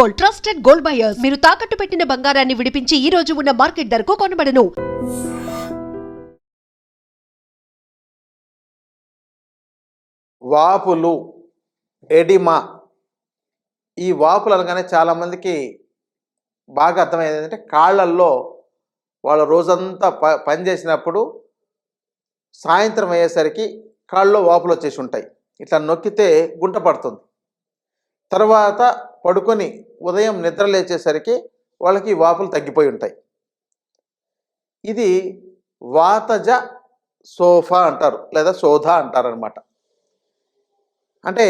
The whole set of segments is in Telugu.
Gold trusted gold buyers. మీరు తాకట్టు పెట్టిన బంగారాన్ని విడిపించి ఈ రోజు ఉన్న మార్కెట్ ధరకు కొనబడను. వాపులు ఎడిమా. ఈ వాపులు అనగానే చాలామందికి బాగా అర్థమయ్యేది ఏంటంటే కాళ్ళల్లో వాళ్ళ రోజంతా ప పని చేసినప్పుడు సాయంత్రం అయ్యేసరికి కాళ్ళలో వాపులు వచ్చేసి ఉంటాయి. ఇట్లా నొక్కితే గుంట పడుతుంది. తర్వాత పడుకొని ఉదయం నిద్ర లేచేసరికి వాళ్ళకి వాపులు తగ్గిపోయి ఉంటాయి. ఇది వాతజ సోఫా అంటారు లేదా శోధ అంటారు అనమాట అంటే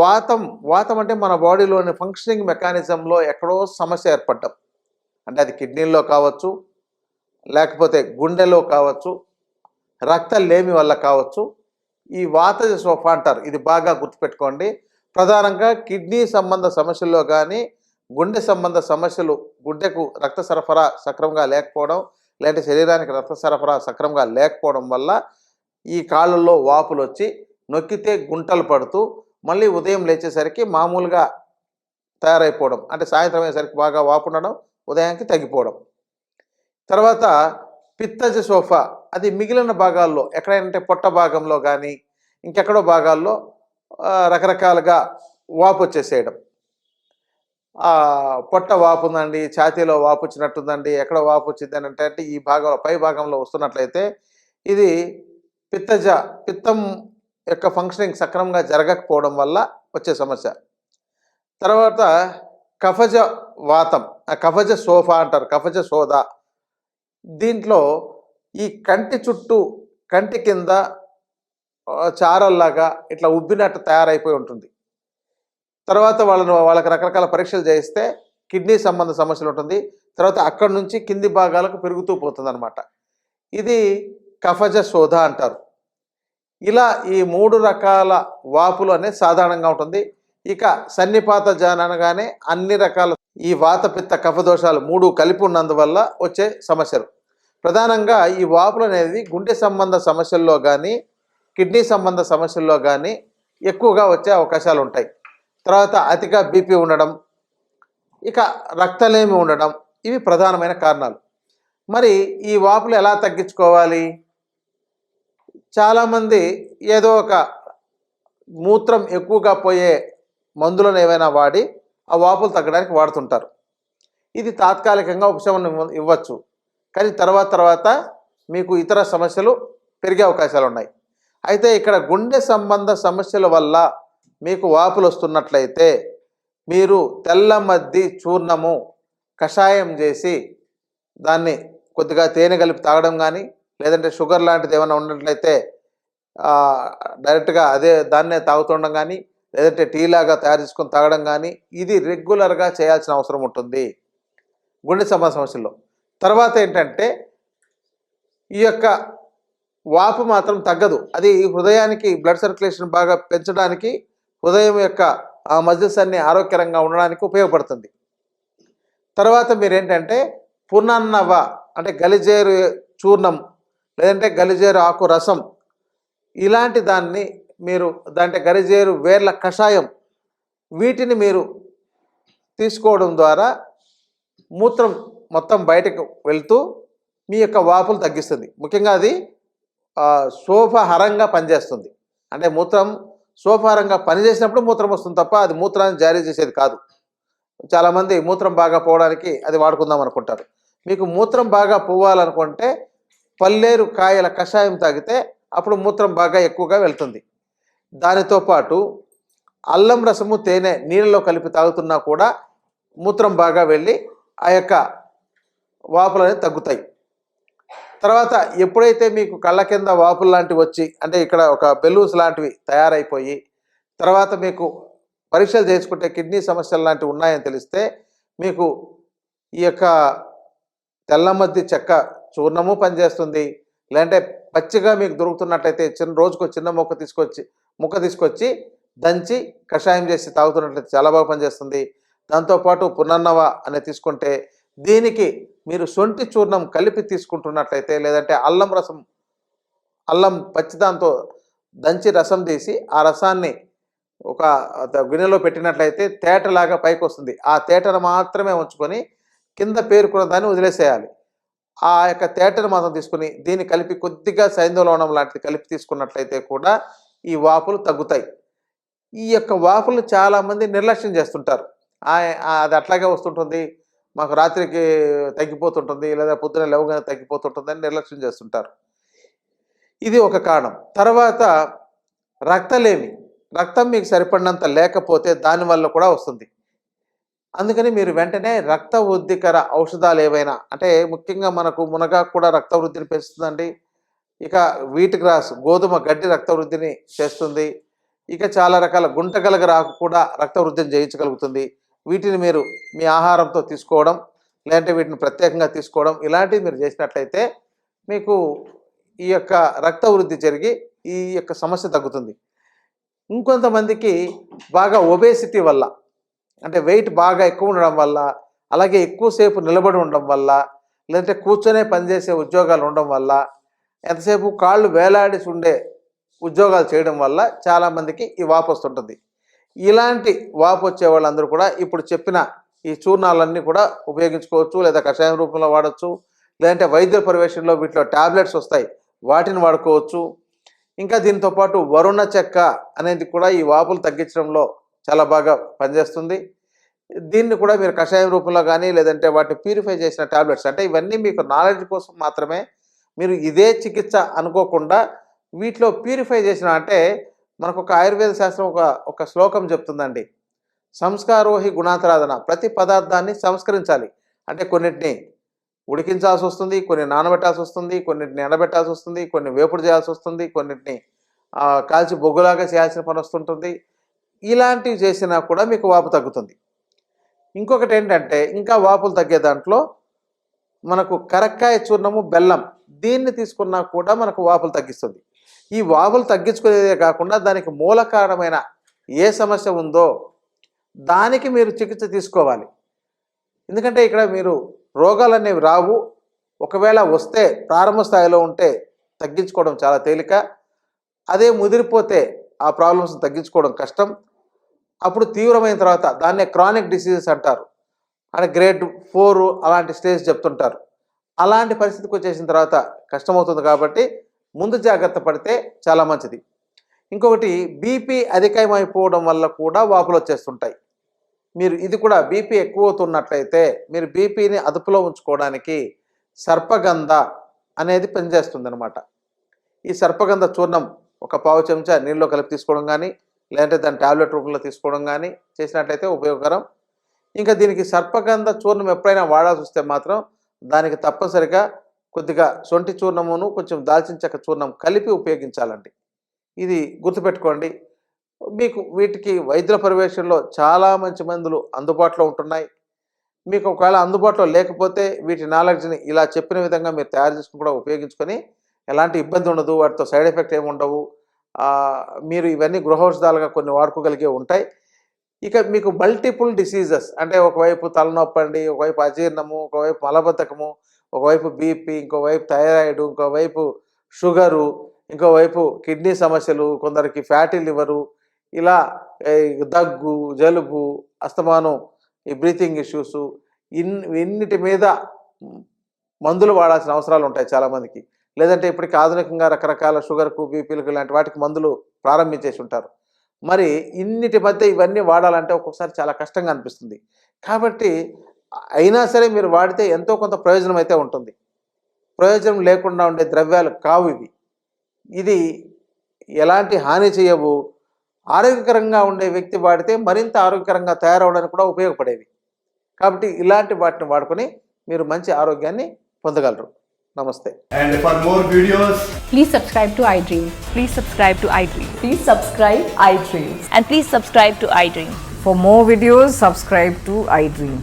వాతం వాతం అంటే మన బాడీలోని ఫంక్షనింగ్ మెకానిజంలో ఎక్కడో సమస్య ఏర్పడ్డం. అంటే అది కిడ్నీల్లో కావచ్చు లేకపోతే గుండెలో కావచ్చు రక్త లేమి వల్ల కావచ్చు. ఈ వాతజ సోఫా అంటారు ఇది బాగా గుర్తుపెట్టుకోండి. ప్రధానంగా కిడ్నీ సంబంధ సమస్యల్లో కానీ గుండె సంబంధ సమస్యలు గుండెకు రక్త సరఫరా సక్రమంగా లేకపోవడం లేదంటే శరీరానికి రక్త సరఫరా సక్రమంగా లేకపోవడం వల్ల ఈ కాళ్ళల్లో వాపులు వచ్చి నొక్కితే గుంటలు పడుతూ మళ్ళీ ఉదయం లేచేసరికి మామూలుగా తయారైపోవడం అంటే సాయంత్రం అయ్యేసరికి బాగా వాపు ఉండడం ఉదయానికి తగ్గిపోవడం. తర్వాత పిత్తజ సోఫా అది మిగిలిన భాగాల్లో ఎక్కడైనా పొట్ట భాగంలో కానీ ఇంకెక్కడో భాగాల్లో రకరకాలుగా వాపు వచ్చేసేయడం పొట్ట వాపు ఉందండి ఛాతీలో వాపు వచ్చినట్టుందండి ఎక్కడ వాపు వచ్చింది అని అంటే అంటే ఈ భాగంలో పై భాగంలో వస్తున్నట్లయితే ఇది పిత్తజ పిత్తం యొక్క ఫంక్షనింగ్ సక్రమంగా జరగకపోవడం వల్ల వచ్చే సమస్య. తర్వాత కఫజ వాతం ఆ కఫజ సోఫా అంటారు కఫజ సోద. దీంట్లో ఈ కంటి చుట్టూ కంటి కింద చారల్లాగా ఇట్లా ఉబ్బినట్టు తయారైపోయి ఉంటుంది. తర్వాత వాళ్ళను వాళ్ళకి రకరకాల పరీక్షలు చేయిస్తే కిడ్నీ సంబంధ సమస్యలు ఉంటుంది. తర్వాత అక్కడి నుంచి కింది భాగాలకు పెరుగుతూ పోతుందనమాట ఇది కఫజ శోధ అంటారు. ఇలా ఈ మూడు రకాల వాపులు అనేది సాధారణంగా ఉంటుంది. ఇక సన్నిపాత జాన్ అనగానే అన్ని రకాల ఈ వాత పిత్త కఫ దోషాలు మూడు కలిపి ఉన్నందువల్ల వచ్చే సమస్యలు. ప్రధానంగా ఈ వాపులు అనేది గుండె సంబంధ సమస్యల్లో కానీ కిడ్నీ సంబంధ సమస్యల్లో కానీ ఎక్కువగా వచ్చే అవకాశాలు ఉంటాయి. తర్వాత అతిగా బీపీ ఉండడం ఇక రక్తలేమి ఉండడం ఇవి ప్రధానమైన కారణాలు. మరి ఈ వాపులు ఎలా తగ్గించుకోవాలి? చాలామంది ఏదో ఒక మూత్రం ఎక్కువగా పోయే మందులను ఏవైనా వాడి ఆ వాపులు తగ్గడానికి వాడుతుంటారు. ఇది తాత్కాలికంగా ఉపశమనం ఇవ్వ- ఇవ్వచ్చు. కానీ తర్వాత తర్వాత మీకు ఇతర సమస్యలు పెరిగే అవకాశాలు ఉన్నాయి. అయితే ఇక్కడ గుండె సంబంధ సమస్యల వల్ల మీకు వాపులు వస్తున్నట్లయితే మీరు తెల్ల మద్ది చూర్ణము కషాయం చేసి దాన్ని కొద్దిగా తేనె కలిపి తాగడం కానీ లేదంటే షుగర్ లాంటిది ఏమైనా ఉన్నట్లయితే డైరెక్ట్గా అదే దాన్నే తాగుతుండడం కానీ లేదంటే టీ లాగా తయారు చేసుకొని తాగడం కానీ ఇది రెగ్యులర్గా చేయాల్సిన అవసరం ఉంటుంది. గుండె సంబంధ సమస్యల్లో. తర్వాత ఏంటంటే ఈ యొక్క వాపు మాత్రం తగ్గదు. అది హృదయానికి బ్లడ్ సర్క్యులేషన్ బాగా పెంచడానికి ఉదయం యొక్క ఆ మజిల్స్ అన్ని ఆరోగ్యకరంగా ఉండడానికి ఉపయోగపడుతుంది. తర్వాత మీరేంటంటే పునన్నవ అంటే గలిజేరు చూర్ణం లేదంటే గలిజేరు ఆకు రసం ఇలాంటి దాన్ని మీరు దాంట్లో గలిజేరు వేర్ల కషాయం వీటిని మీరు తీసుకోవడం ద్వారా మూత్రం మొత్తం బయటకు వెళ్తూ మీ యొక్క వాపులు తగ్గిస్తుంది. ముఖ్యంగా అది శోభహరంగా పనిచేస్తుంది. అంటే మూత్రం శోభహరంగా పనిచేసినప్పుడు మూత్రం వస్తుంది తప్ప అది మూత్రాన్ని జారీ చేసేది కాదు. చాలామంది మూత్రం బాగా పోవడానికి అది వాడుకుందాం అనుకుంటారు. మీకు మూత్రం బాగా పోవాలనుకుంటే పల్లేరు కాయల కషాయం తాగితే అప్పుడు మూత్రం బాగా ఎక్కువగా వెళ్తుంది. దానితో పాటు అల్లం రసము తేనె నీళ్ళలో కలిపి తాగుతున్నా కూడా మూత్రం బాగా వెళ్ళి ఆ యొక్క వాపులు తగ్గుతాయి. తర్వాత ఎప్పుడైతే మీకు కళ్ళ కింద వాపులు లాంటివి వచ్చి అంటే ఇక్కడ ఒక బెలూన్స్ లాంటివి తయారైపోయి తర్వాత మీకు పరీక్షలు చేసుకుంటే కిడ్నీ సమస్యలు లాంటివి ఉన్నాయని తెలిస్తే మీకు ఈ యొక్క తెల్లమద్ది చెక్క చూర్ణము పనిచేస్తుంది. లేదంటే పచ్చిగా మీకు దొరుకుతున్నట్లయితే చిన్న రోజుకు చిన్న మొక్క తీసుకొచ్చి ముక్క తీసుకొచ్చి దంచి కషాయం చేసి తాగుతున్నట్లయితే చాలా బాగా పనిచేస్తుంది. దాంతోపాటు పునర్నవ అనేది తీసుకుంటే దీనికి మీరు సొంటి చూర్ణం కలిపి తీసుకుంటున్నట్లయితే లేదంటే అల్లం రసం అల్లం పచ్చిదాంతో దంచి రసం తీసి ఆ రసాన్ని ఒక ద- గిన్నెలో పెట్టినట్లయితే తేటలాగా పైకి వస్తుంది ఆ తేటను మాత్రమే ఉంచుకొని కింద పేరుకున్న దాన్ని వదిలేసేయాలి. ఆ యొక్క తేటను మాత్రం తీసుకుని దీన్ని కలిపి కొద్దిగా సైంధవలవణం లాంటిది కలిపి తీసుకున్నట్లయితే కూడా ఈ వాపులు తగ్గుతాయి. ఈ యొక్క వాపులు చాలామంది నిర్లక్ష్యం చేస్తుంటారు. అది అట్లాగే వస్తుంటుంది. మాకు రాత్రికి తగ్గిపోతుంటుంది లేదా పొద్దున లేవగానే తగ్గిపోతుంటుంది అని నిర్లక్ష్యం చేస్తుంటారు. ఇది ఒక కారణం. తర్వాత రక్తలేమి. రక్తం మీకు సరిపడినంత లేకపోతే దానివల్ల కూడా వస్తుంది. అందుకని మీరు వెంటనే రక్త వృద్ధికర ఔషధాలు ఏవైనా అంటే ముఖ్యంగా మనకు మునగాకు కూడా రక్త వృద్ధిని పెంచుతుందండి. ఇక వీట్ గ్రాస్ గోధుమ గడ్డి రక్త వృద్ధిని చేస్తుంది. ఇక చాలా రకాల గుంటగలగ రాకు కూడా రక్త వృద్ధిని చేయించగలుగుతుంది వీటిని మీరు మీ ఆహారంతో తీసుకోవడం లేదంటే వీటిని ప్రత్యేకంగా తీసుకోవడం ఇలాంటివి మీరు చేసినట్లయితే మీకు ఈ యొక్క రక్త వృద్ధి జరిగి ఈ యొక్క సమస్య తగ్గుతుంది. ఇంకొంతమందికి బాగా ఒబేసిటీ వల్ల అంటే వెయిట్ బాగా ఎక్కువ ఉండడం వల్ల అలాగే ఎక్కువసేపు నిలబడి ఉండడం వల్ల లేదంటే కూర్చొనే పనిచేసే ఉద్యోగాలు ఉండడం వల్ల ఎంతసేపు కాళ్ళు వేలాడిసి ఉండే ఉద్యోగాలు చేయడం వల్ల చాలామందికి ఈ వాపు వస్తుంటుంది. ఇలాంటి వాపు వచ్చే వాళ్ళందరూ కూడా ఇప్పుడు చెప్పిన ఈ చూర్ణాలన్నీ కూడా ఉపయోగించుకోవచ్చు లేదా కషాయం రూపంలో వాడచ్చు లేదంటే వైద్య ప్రవేశంలో వీటిలో టాబ్లెట్స్ వస్తాయి వాటిని వాడుకోవచ్చు. ఇంకా దీంతో పాటు వరుణ చెక్క అనేది కూడా ఈ వాపులు తగ్గించడంలో చాలా బాగా పనిచేస్తుంది. దీన్ని కూడా మీరు కషాయం రూపంలో కానీ లేదంటే వాటిని ప్యూరిఫై చేసిన టాబ్లెట్స్ అంటే ఇవన్నీ మీకు నాలెడ్జ్ కోసం మాత్రమే మీరు ఇదే చికిత్స అనుకోకుండా వీటిలో ప్యూరిఫై చేసిన అంటే మనకు ఒక ఆయుర్వేద శాస్త్రం ఒక ఒక శ్లోకం చెప్తుందండి. సంస్కారోహి గుణాంతరాధన. ప్రతి పదార్థాన్ని సంస్కరించాలి. అంటే కొన్నిటిని ఉడికించాల్సి వస్తుంది కొన్ని నానబెట్టాల్సి వస్తుంది కొన్నిటిని ఎండబెట్టాల్సి వస్తుంది కొన్ని వేపుడు చేయాల్సి వస్తుంది కొన్నిటిని కాల్చి బొగ్గులాగా చేయాల్సిన పని వస్తుంటుంది. ఇలాంటివి చేసినా కూడా మీకు వాపు తగ్గుతుంది. ఇంకొకటి ఏంటంటే ఇంకా వాపులు తగ్గే దాంట్లో మనకు కరక్కాయ చూర్ణము బెల్లం దీన్ని తీసుకున్నా కూడా మనకు వాపులు తగ్గిస్తుంది. ఈ వాపులు తగ్గించుకునేదే కాకుండా దానికి మూల కారణమైన ఏ సమస్య ఉందో దానికి మీరు చికిత్స తీసుకోవాలి. ఎందుకంటే ఇక్కడ మీరు రోగాలు అనేవి రావు. ఒకవేళ వస్తే ప్రారంభ స్థాయిలో ఉంటే తగ్గించుకోవడం చాలా తేలిక. అదే ముదిరిపోతే ఆ ప్రాబ్లమ్స్ తగ్గించుకోవడం కష్టం. అప్పుడు తీవ్రమైన తర్వాత దాన్నే క్రానిక్ డిసీజెస్ అంటారు. అంటే గ్రేడ్ ఫోర్ అలాంటి స్టేజ్ చెప్తుంటారు. అలాంటి పరిస్థితికి వచ్చేసిన తర్వాత కష్టమవుతుంది కాబట్టి ముందు జాగ్రత్త పడితే చాలా మంచిది. ఇంకొకటి బీపీ అధికమైపోవడం వల్ల కూడా వాపులు వచ్చేస్తుంటాయి. మీరు ఇది కూడా బీపీ ఎక్కువ అవుతున్నట్లయితే మీరు బీపీని అదుపులో ఉంచుకోవడానికి సర్పగంధ అనేది పనిచేస్తుంది అనమాట ఈ సర్పగంధ చూర్ణం ఒక పావు చెంచా నీళ్ళలో కలిపి తీసుకోవడం కానీ లేదంటే దాని టాబ్లెట్ రూపంలో తీసుకోవడం కానీ చేసినట్లయితే ఉపయోగకరం. ఇంకా దీనికి సర్పగంధ చూర్ణం ఎప్పుడైనా వాడాల్సి వస్తే మాత్రం దానికి తప్పనిసరిగా కొద్దిగా సొంటి చూర్ణమును కొంచెం దాల్చిన చెక్క చూర్ణం కలిపి ఉపయోగించాలండి. ఇది గుర్తుపెట్టుకోండి. మీకు వీటికి వైద్యుల పర్యవేక్షణలో చాలా మంచి మందులు అందుబాటులో ఉంటున్నాయి. మీకు ఒకవేళ అందుబాటులో లేకపోతే వీటి నాలెడ్జ్ని ఇలా చెప్పిన విధంగా మీరు తయారు చేసుకుని కూడా ఉపయోగించుకొని ఎలాంటి ఇబ్బంది ఉండదు వాటితో సైడ్ ఎఫెక్ట్ ఏమి ఉండవు. మీరు ఇవన్నీ గృహౌషధాలుగా కొన్ని వాడుకోగలిగే ఉంటాయి. ఇక మీకు మల్టిపుల్ డిసీజెస్ అంటే ఒకవైపు తలనొప్పి అండి ఒకవైపు అజీర్ణము ఒకవైపు మలబద్ధకము ఒకవైపు బీపీ ఇంకోవైపు థైరాయిడ్ ఇంకోవైపు షుగరు ఇంకోవైపు కిడ్నీ సమస్యలు కొందరికి ఫ్యాటీ లివరు ఇలా దగ్గు జలుబు అస్తమానం ఈ బ్రీతింగ్ ఇష్యూస్ ఇన్ ఇన్నిటి మీద మందులు వాడాల్సిన అవసరాలు ఉంటాయి చాలామందికి. లేదంటే ఇప్పటికి ఆధునికంగా రకరకాల షుగర్కు బీపీలకు ఇలాంటి వాటికి మందులు ప్రారంభించేసి ఉంటారు. మరి ఇన్నిటి మధ్య ఇవన్నీ వాడాలంటే ఒక్కొక్కసారి చాలా కష్టంగా అనిపిస్తుంది. కాబట్టి అయినా సరే మీరు వాడితే ఎంతో కొంత ప్రయోజనం అయితే ఉంటుంది. ప్రయోజనం లేకుండా ఉండే ద్రవ్యాలు కావు ఇవి. ఇది ఎలాంటి హాని చేయవు. ఆరోగ్యకరంగా ఉండే వ్యక్తి వాడితే మరింత ఆరోగ్యకరంగా తయారవడానికి కూడా ఉపయోగపడేవి. కాబట్టి ఇలాంటి వాటిని వాడుకొని మీరు మంచి ఆరోగ్యాన్ని పొందగలరు. నమస్తే. And for more videos please subscribe to I Dream please subscribe to I Dream please subscribe I Dream and please subscribe to I Dream for more videos subscribe to I Dream